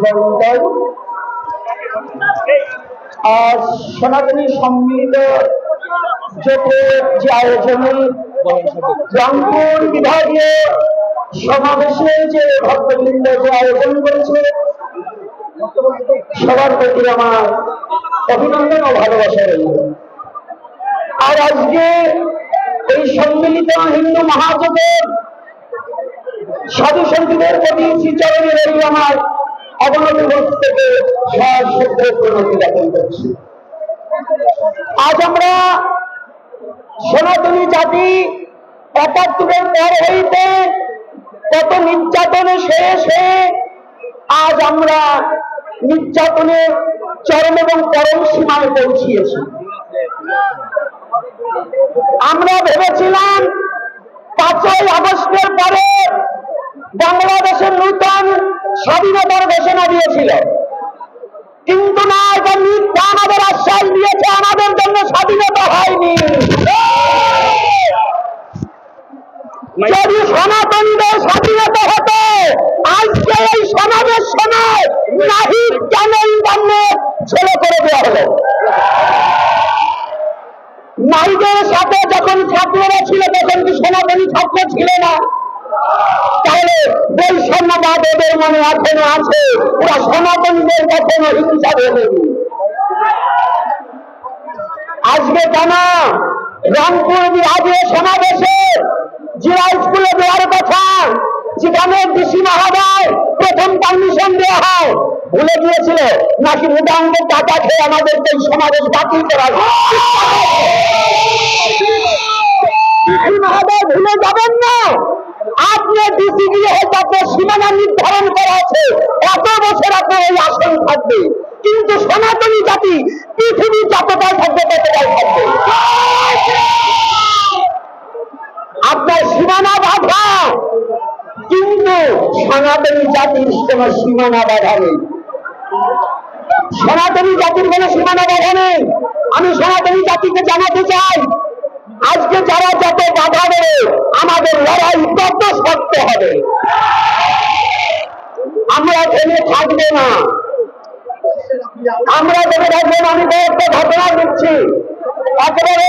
জয়ন্তর আজ সনাতনী সম্মিলিত জোটের যে আয়োজনে রংপুর বিভাগীয় সমাবেশে যে ভক্তবৃন্দ যে আয়োজন করেছে সবার প্রতি আমার অভিনন্দন ও ভালোবাসা রইল আর আজকে এই সম্মিলিত হিন্দু মহাজোটের সাধু সন্তুদের প্রতি শ্রীচরণে রইল আমার অবনতি থেকে আজ আমরা সনাতনী জাতি একাত্তরের পর হইতে কত নির্যাতনে শেষ হয়ে আজ আমরা নির্যাতনের চরম এবং পরম সীমায় পৌঁছিয়েছি। আমরা ভেবেছিলাম পাঁচই আগস্টের পরে বাংলাদেশের নূতন স্বাধীনতার ঘোষণা দিয়েছিল। কিন্তু না এটা মিথ্যা আমাদের আশ্বাস দিয়েছে আমাদের জন্য স্বাধীনতা হয়নি। যদি সনাতনীদের স্বাধীনতা হতো আজকে এই সমাবেশ সময় নাহি কেন ইন্টারনেট ছেলে করে দেওয়া হলো নারীদের সাথে যখন ছাত্ররা ছিল, তখন কি সনাতনী ছাত্র ছিল না? তাহলে বৈষম্যবাদ ওদের মনে এখনও আছে। ওরা সনাতনীদের কখনো হিংসা ভেবেনি আজকে কেন রংপুর বিভাগীয় সমাবেশে জিরা স্কুলে দেওয়ার কথা, যেখানে ডিসি মহোদয় প্রথম পারমিশন দেওয়া হয় ভুলে গিয়েছিল? নাকি মুদাঙ্গের টাকা খেয়ে আমাদেরকে এই বাতিল করা ভুলে যাবেন না? আপনি ডিসি গিয়ে হয়তো সীমানা নির্ধারণ করা আছে, এত বছর আপনার এই আসন থাকবে। কিন্তু সনাতনী জাতি পৃথিবী যতটাই থাকবে ততটাই থাকবে। আপনার সীমানা বাধা। কিন্তু সনাতনী জাতির কোন সীমানা বাধা নেই। সনাতনী জাতির কোন সীমানা বাধা নেই। আমি সনাতনী জাতিকে জানাতে চাই, আজকে যারা যত বাধা দেবে, আমাদের লড়াই তত শক্ত হবে। আমরা থেমে থাকব না। আমরা যেটা থাকবেন আমি কয়েকটা ঘটনা দিচ্ছি একেবারে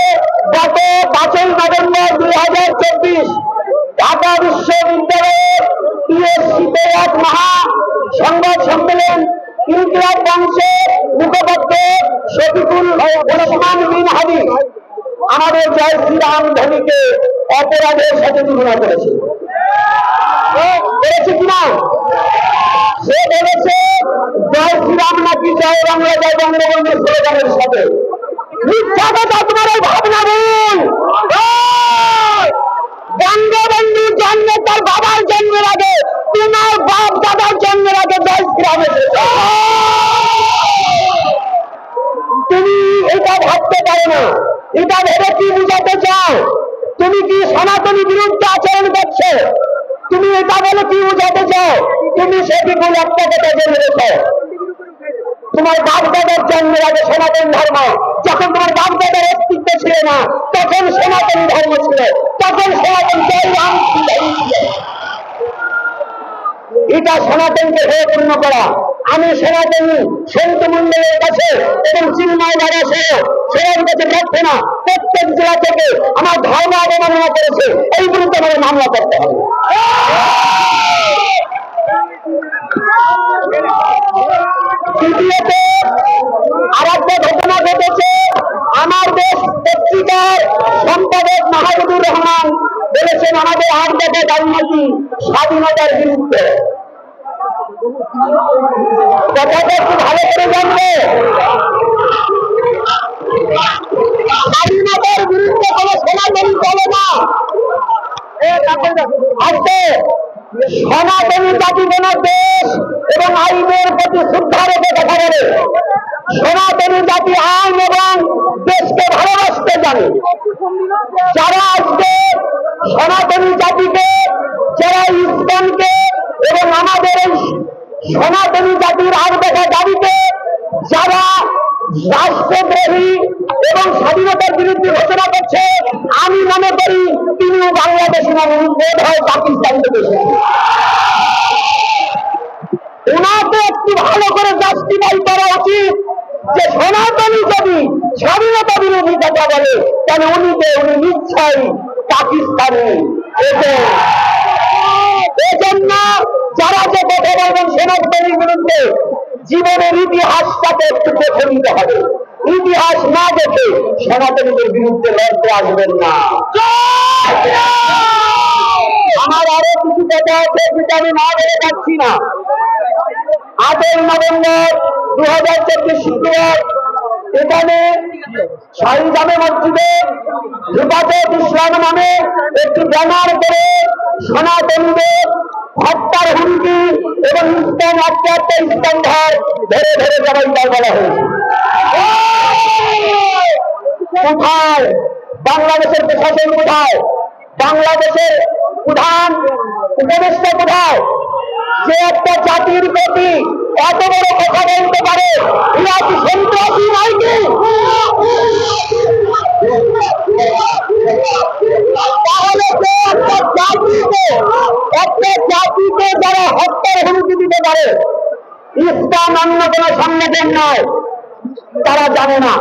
গত পাঁচই নভেম্বর দুই হাজার চব্বিশ ঢাকা বিশ্ববিদ্যালয়ের পিএসসিতে এক মহা আমাদের জয় শ্রীরাম ধ্বনিকে অপরাধের সাথে তুলনা করেছে। কিনা সে বলেছে, জয় শ্রীরাম নাকি জয় বাংলা, জয় বঙ্গবন্ধু স্লোগানের সাথে। মিথ্যা কথা তোমার ভাবনা জন্মে তার বাবার জন্মের আগে, তোমার বাপ দাদার জন্মের আগে শ্রীরাম এসেছে তুমি এটা ভাবতে পারো না। এটা ভেবে কি বুঝাতে চাও? তুমি কি সনাতনী বিরুদ্ধে আচরণ করছ? তুমি এটা বলে কি বুঝাতে চাও? তুমি সেটিগুলো একটা কথা জেনে রেখো। তোমার বাপ দাদার জন্মের আগে সনাতন ধর্ম। যখন তোমার বাপ দাদার অস্তিত্ব ছিল না, তখন সনাতন ধর্ম ছিল। তখন সনাতন রাম এটা সনাতনকে হয়ে পূর্ণ করা। আমি সনাতনী, সন্ত মন্ডলের কাছে এবং চিন্ময় দাদা সহ সবার কাছে প্রার্থনা, প্রত্যেক জেলা থেকে আমার ধর্ম অবমাননা করেছে। এই বিরুদ্ধে আমাদের মামলা করতে হবে। আমাদের আট দেখা রাজনীতি স্বাধীনতার বিরুদ্ধে। কথাটা একটু ভালো করে জানবে স্বাধীনতার বিরুদ্ধে কোনো সনাতনী চলে না। আজকে সনাতনী জাতি কোন দেশ এবং আইনের প্রতি শ্রদ্ধা রেখে কথা বলে সনাতনী জাতি আইন এবং দেশকে ভালোবাসতে জানে যারা আজকে সনাতনী জাতিকে, যারা ইসলামকে এবং আমাদের এই সনাতনী জাতির আর দেখা দাবিতে যারা রাষ্ট্রদ্রোহী এবং স্বাধীনতার বিরুদ্ধে ঘোষণা করছে, আমি মনে করি তিনিও বাংলাদেশি ওনার বোধ হয় পাকিস্তান ওনাকে একটু ভালো করে জাস্টিফাই করা উচিত যে সনাতনী যদি স্বাধীনতা বিরোধী কথা বলে, তাহলে উনি উনি নিশ্চয়ই পাকিস্তানি। এজন্য যারা যে কথা বলবেন বিরুদ্ধে, জীবনের ইতিহাসটাকে একটু দেখে নিতে হবে। ইতিহাস না দেখে সনাতনীদের বিরুদ্ধে লড়তে আসবেন না। আমার আরও কিছু কথা আছে যেটা আমি না বলে পাচ্ছি না। আটই নভেম্বর দু হাজার চব্বিশ শুক্রবার এখানে শাহী জামে মসজিদে হিফাজত ইসলাম নামে একটি ব্যানার করে সনাতনীদের হত্যার হুমকি এবং ইসলাম একটা ইসলাম ধর ধরে ধরে জবাইবার বলা হয়েছে। কোথায়? বাংলাদেশের প্রশাসন কোথায়? বাংলাদেশের প্রধান উপদেষ্টা কোথায় যে একটা জাতির প্রতি এত বড় কথা বলতে পারে কি সন্ত্রাসী নয় কি তাহলে সে একটা জাতিকে একটা জাতিকে যারা হত্যার হুমকি দিতে পারে, ইসলাম অন্য কোন সংগঠন নয়। তারা জানে না।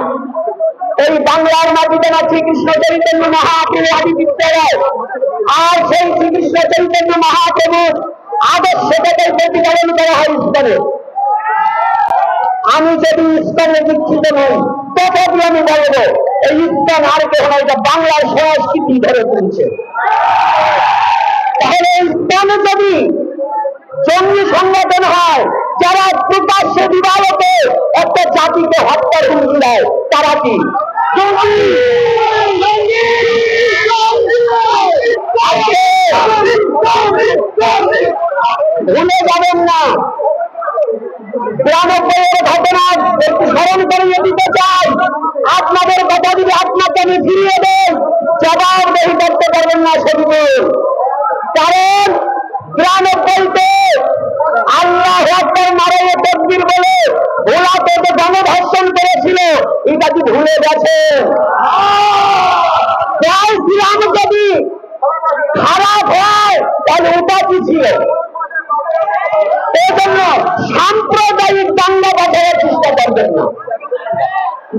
এই বাংলার মাটিতে না শ্রীকৃষ্ণ চৈতন্য মহাপ্রভু আদি বিদ্যালয় আর সেই শ্রীকৃষ্ণ চৈতন্য মহাপ্রভুর আদর্শটাকে প্রতিপালন করা হয় ইসলামে আমি যদি ইসলামে দীক্ষিত নই, তথাপি আমি বলব, এই ইসলাম আর কেউ বাংলার সংস্কৃতি ধরে তুলছে তাহলে ইসলামে যদি জঙ্গি সংগঠন হয় যারা প্রকাশ্যে দিবালকে একটা জাতিকে হত্যার হুমকি দেয় তারা কি! ভুলে যাবেন না। বিরানব্বইয়ের ঘটনা একটু স্মরণ করিয়ে দিতে চাই। আপনাদের কথা যদি আপনাকে আমি ফিরিয়ে দেন জবাবদেহি করতে পারবেন না শরীফুল কারণ বিরানব্বইতে আল্লাহ একবার মারাইয়ে তকবির গেছে। ওটা কি ছিল। এই জন্য সাম্প্রদায়িক দাঙ্গা বাঁধার চেষ্টা করবেন না।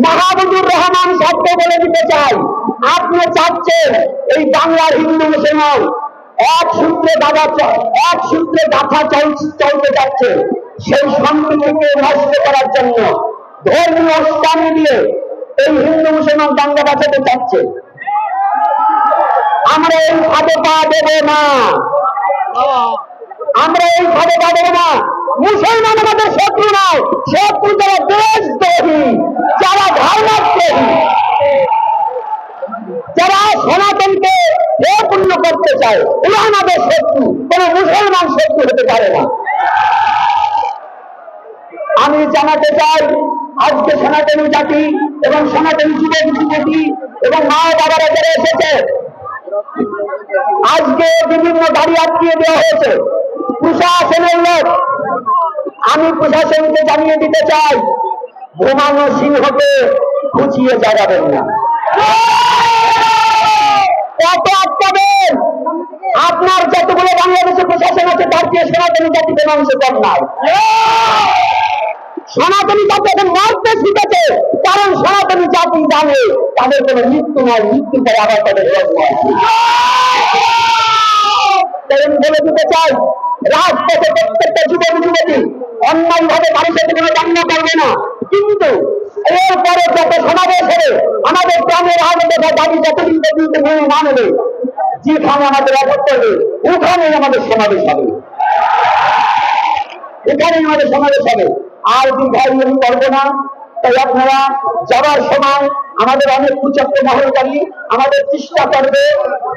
মাহমুদুর রহমান শব্দ বলে দিতে চাই, আপনি চাচ্ছেন এই বাংলার হিন্দু মুসলমান এক সূত্রে দাদা এক সূত্রে গাথা চল- চলতে যাচ্ছে। সেই সম্প্রীতিকে নষ্ট করার জন্য ধর্মীয় স্থান দিয়ে এই হিন্দু মুসলমান দাঙ্গা বাঁচাতে চাচ্ছে। আমরা এই হাতে পা দেব না। আমরা এই ভাবে পাবো না। মুসলমান আমাদের শত্রু নয় শত্রু যারা দেশদ্রোহী যারা ধর্মদ্রোহী যারা সনাতনকে পূর্ণ করতে চায় ওরা আমাদের শত্রু কোন মুসলমান শত্রু হতে পারে না আমি জানাতে চাই। আজকে সনাতনী জাতি এবং সনাতনী যুবক, যুবতী এবং মা বাবারা যারা এসেছে, আজকে বিভিন্ন গাড়ি আটকিয়ে দেওয়া হয়েছে। প্রশাসনের লোক, আমি প্রশাসনকে জানিয়ে দিতে চাই, ঘুমানো সিংহকে খুঁচিয়ে জাগাবেন না। কত আটকাবেন? আপনার যতগুলো বাংলাদেশের প্রশাসন আছে, তার চেয়ে সনাতনী জাতি কোনো অংশে কম নাই। সনাতনী জাতি মরতে শিখেছে। কারণ সনাতনী জাতি জানে তাদের কোনো মৃত্যু নয় মৃত্যু পরে আবার তাদের বলে দিতে চাই, রাজপথে প্রত্যেকটা যুবক, যুবতী ভাবে করবে না। কিন্তু এরপরে যত সমাবেশ হবে, আমাদের গ্রামের দেখা দাবি যতদিন পর্যন্ত মেনে না নেবে। যেখানে আমাদের অপর করবে, ওখানেই আমাদের সমাবেশ হবে। আমাদের সমাবেশ হবে। আর দীর্ঘায়ু করব না। তাই আপনারা যাওয়ার সময় আমাদের অনেক কুচক্র মহলকারী আমাদের চেষ্টা করবে।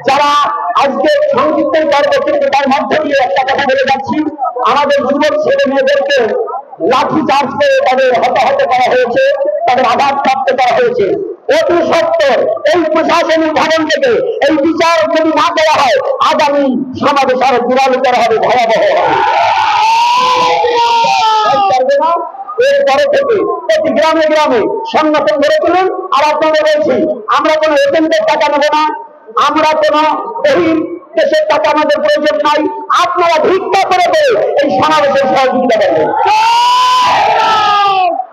যারা আজকে সংযুক্তের করবে কিন্তু তার মধ্যে দিয়ে একটা কথা বলে যাচ্ছি। আমাদের যুবক ছেলে মেয়েদেরকে লাঠি চার্জ করে তাদের হতাহত করা হয়েছে, তাদের আঘাত প্রাপ্ত করা হয়েছে। অতি সত্তর এই প্রশাসনিক ভবন থেকে এই বিচার যদি না দেওয়া হয়, আগামী সমাবেশ আরও জোরালো করা হবে, ভয়াবহ হবে পারবে না গ্রামে গ্রামে সংগঠন আর বলছি, আমরা কোনো এজেন্টের টাকা নেব না। আমরা দেশের টাকা আমাদের প্রয়োজন নাই। আপনারা ভিক্ষা করে দেয় এই সমাবেশের সহযোগিতা করবেন।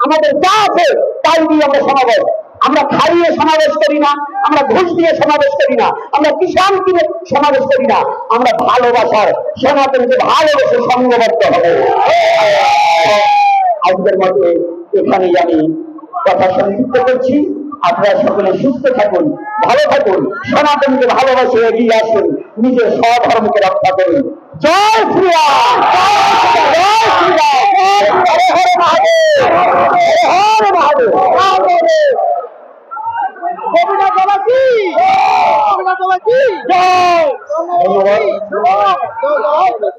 আমাদের যা আছে, তাই দিয়ে আমরা সমাবেশ। আমরা খাইয়ে সমাবেশ করি না, আমরা ঘুষ দিয়ে সমাবেশ করি না, আমরা কিষাণ কিনে সমাবেশ করি না। আমরা ভালোবাসার সনাতনকে ভালোবেসে সংঘবদ্ধ হবে। আজকের মতো এখানেই আমি কথা সংযুক্ত করছি আপনারা সকলে সুস্থ থাকুন ভালো থাকুন সনাতনকে ভালোবাসে এগিয়ে আসুন নিজের স্বধর্মকে রক্ষা করুন জয় ধন্যবাদ